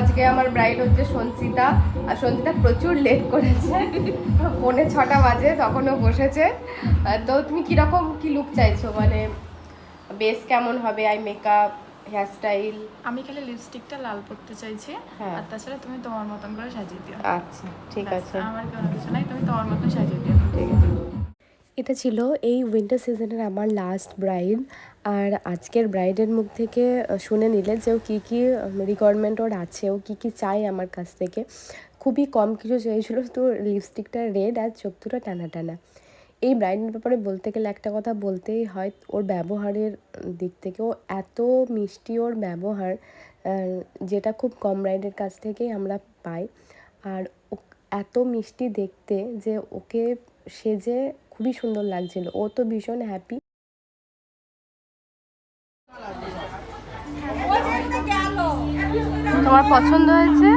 আজকে আমার ব্রাইড হচ্ছে সঞ্চিতা। আর সঞ্চিতা প্রচুর লেট করেছে। পৌনে ছটা বাজে তখনও বসেছে। তো তুমি কীরকম কি লুক চাইছো? মানে বেস কেমন হবে? আই মেকআপ হেয়ারস্টাইল আমি খালি লিপস্টিকটা লাল করতে চাইছি। হ্যাঁ। আর তাছাড়া তুমি তোমার মতন করে সাজিয়ে দিও। আচ্ছা ঠিক আছে। আমার কোনো কিছু নাই তুমি তোমার মতন সাজিয়ে দিও। এটা ছিল এই উইন্টার সিজনের আমার লাস্ট ব্রাইড আর আজকের ব্রাইডের মুখ থেকে শুনে নিলে যে ও কী কী রিকোয়ারমেন্ট ওর আছে, ও কী কী চাই আমার কাছ থেকে। খুবই কম কিছু চেয়েছিল তো লিপস্টিকটা রেড আর চোখ দুটো টানা টানা। এই ব্রাইডের ব্যাপারে বলতে গেলে একটা কথা বলতেই হয়, ওর ব্যবহারের দিক থেকে ও এত মিষ্টি ওর ব্যবহার যেটা খুব কম ব্রাইডের কাছ থেকেই আমরা পাই। আর এত মিষ্টি দেখতে যে ওকে সেজে খুবই সুন্দর লাগছিল। ও তো ভীষণ হ্যাপি তোমার পছন্দ হয়েছে?